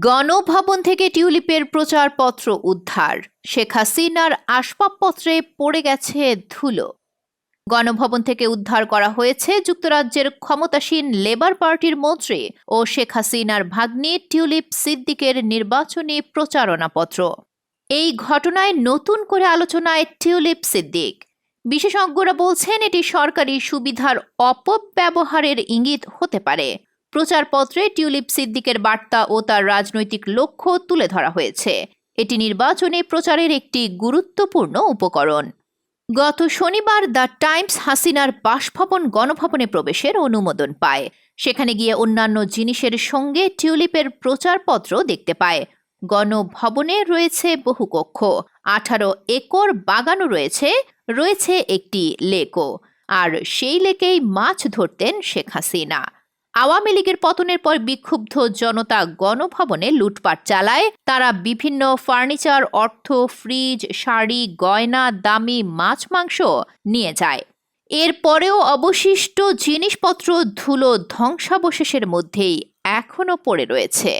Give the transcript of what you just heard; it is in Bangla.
গণভবন থেকে টিউলিপের প্রচারপত্র উদ্ধার। শেখ হাসিনার আসবাবপত্রে পড়ে গেছে ধুলো। গণভবন থেকে উদ্ধার করা হয়েছে যুক্তরাজ্যের ক্ষমতাসীন লেবার পার্টির মন্ত্রী ও শেখ হাসিনার ভাগ্নি টিউলিপ সিদ্দিকের নির্বাচনী প্রচারণাপত্র। এই ঘটনায় নতুন করে আলোচনায় টিউলিপ সিদ্দিক। বিশেষজ্ঞরা বলছেন এটি সরকারি সুবিধার অপব্যবহারের ইঙ্গিত হতে পারে। প্রচারপত্রে টিউলিপ সিদ্দিকের বার্তা ও তার রাজনৈতিক লক্ষ্য তুলে ধরা হয়েছে। এটি নির্বাচনে প্রচারের একটি গুরুত্বপূর্ণ উপকরণ। গত শনিবার দ্য টাইমস হাসিনার বাসভবন গণভবনে প্রবেশের অনুমোদন পায়। সেখানে গিয়ে অন্যান্য জিনিসের সঙ্গে টিউলিপের প্রচারপত্র দেখতে পায়। গণভবনে রয়েছে বহু কক্ষ। আঠারো একর বাগানও রয়েছে রয়েছে একটি লেকও। আর সেই লেকেই মাছ ধরতেন শেখ হাসিনা। আওয়ামী লীগের পতনের পর বিক্ষুব্ধ জনতা গণভবনে লুটপাট চালায়। তারা বিভিন্ন ফার্নিচার, অর্থ, ফ্রিজ, শাড়ি, গয়না, দামি মাছ, মাংস নিয়ে যায়। এরপরেও অবশিষ্ট জিনিসপত্র ধুলো ধ্বংসাবশেষের মধ্যেই এখনও পড়ে রয়েছে।